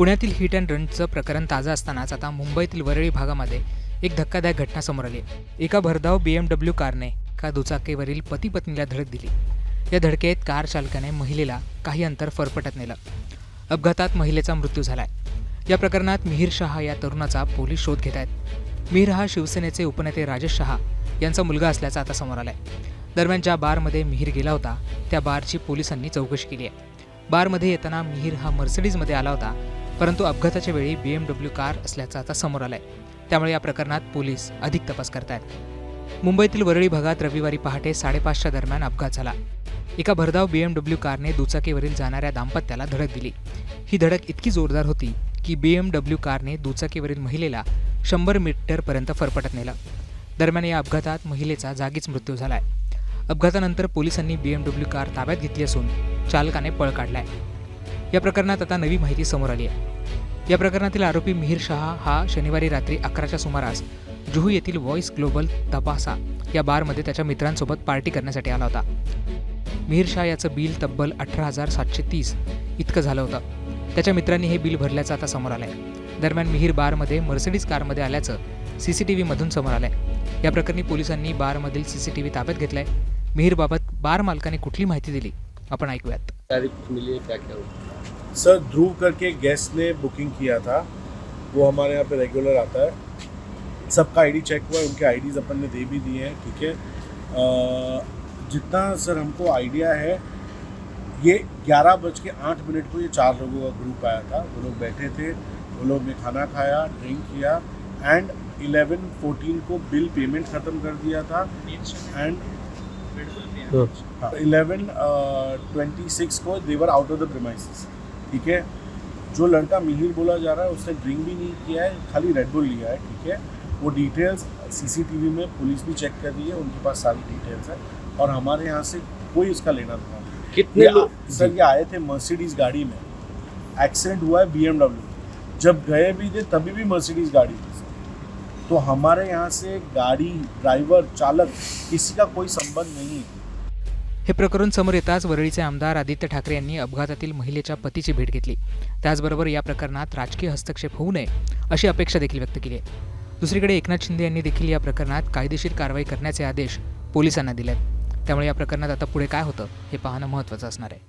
पुण्यातील hit and रनचं प्रकरण ताजं असतानाच आता मुंबईतील वरळी भागामध्ये एक धक्कादायक घटना समोर आली. एका भरधाव बी एम डब्ल्यू कारने का दुचाकीवरील पती पत्नीला धडक दिली. या धडकेत कार चालकाने महिलेला काही अंतर फरफटत नेलं. अपघातात महिलेचा मृत्यू झालाय. या प्रकरणात मिहीर शहा या तरुणाचा पोलीस शोध घेत आहेत. मिहीर हा शिवसेनेचे उपनेते राजेश शहा यांचा मुलगा असल्याचं आता समोर आलाय. दरम्यान ज्या बारमध्ये मिहीर गेला होता त्या बारची पोलिसांनी चौकशी केली आहे. बारमध्ये येताना मिहीर हा मर्सिडीजमध्ये आला होता परंतु अपघाताच्या वेळी बी एम डब्ल्यू कार असल्याचं आता समोर आलंय. त्यामुळे या प्रकरणात पोलीस अधिक तपास करतायत. मुंबईतील वरळी भागात रविवारी पहाटे साडेपाचच्या दरम्यान अपघात झाला. एका भरधाव बी एम डब्ल्यू कारने दुचाकीवरील जाणाऱ्या दाम्पत्याला धडक दिली. ही धडक इतकी जोरदार होती की बी एम डब्ल्यू कारने दुचाकीवरील महिलेला शंभर मीटरपर्यंत फरफटत नेलं. दरम्यान या अपघातात महिलेचा जागीच मृत्यू झालाय. अपघातानंतर पोलिसांनी बी एम डब्ल्यू कार ताब्यात घेतली असून चालकाने पळ काढलाय. या प्रकरणात आता नवी माहिती समोर आली आहे. या प्रकरणातील आरोपी मिहीर शहा हा शनिवारी रात्री अकराच्या सुमारास जुहू येथील व्हॉइस ग्लोबल तपासा या बारमध्ये त्याच्या मित्रांसोबत पार्टी करण्यासाठी आला होता. मिहीर शाह याचं बिल तब्बल अठरा हजार सातशे तीस इतकं झालं होतं. त्याच्या मित्रांनी हे बिल भरल्याचं आता समोर आलंय. दरम्यान मिहीर बारमध्ये मर्सिडीज कारमध्ये आल्याचं सी सी टी व्हीमधून समोर आलंय. या प्रकरणी पोलिसांनी बारमधील सी सी टी व्ही ताब्यात घेतलाय. मिहीरबाबत बार मालकाने कुठली माहिती दिली? आपण ऐकूयात तारीख मिली है क्या क्या हुआ? सर ध्रुव करके एक गेस्ट ने बुकिंग किया था। वो हमारे यहाँ पे रेगुलर आता है। सबका आईडी चेक हुआ है उनके आईडीज अपन ने दे भी दिए हैं ठीक है? अ, जितना सर हमको आइडिया है ये ग्यारह बज के आठ मिनट को ये चार लोगों का ग्रुप आया था। वो लोग बैठे थे वो लोग ने खाना खाया ड्रिंक किया एंड इलेवन फोर्टीन को बिल पेमेंट ख़त्म कर दिया था। एंड इलेवन ट्वेंटी सिक्स को they were out of the premises ठीक है? जो लड़का मिहिर बोला जा रहा है उसने ड्रिंक भी नहीं किया है खाली रेडबुल लिया है ठीक है? वो डिटेल्स सीसीटीवी में पुलिस भी चेक कर रही है उनके पास सारी डिटेल्स है और हमारे यहाँ से कोई उसका लेना था कितने लोग सर ये आए थे मर्सिडीज गाड़ी में। एक्सीडेंट हुआ है बी जब गए भी थे तभी भी मर्सिडीज गाड़ी थी। सर तो हमारे यहाँ से गाड़ी ड्रायव्हर चालक किसी का कोई संबंध नाही है। हे प्रकरण समोर येताच वरळीचे आमदार आदित्य ठाकरे यांनी अपघातातील महिलेच्या पतीची भेट घेतली. त्याचबरोबर या प्रकरणात राजकीय हस्तक्षेप होऊ नये अशी अपेक्षा देखील व्यक्त केली आहे. दुसरीकडे एकनाथ शिंदे यांनी देखील या प्रकरणात कायदेशीर कारवाई करण्याचे आदेश पोलिसांना दिले आहेत त्यामुळे या प्रकरणात आता पुढे काय होतं हे पाहणं महत्त्वाचं असणार आहे.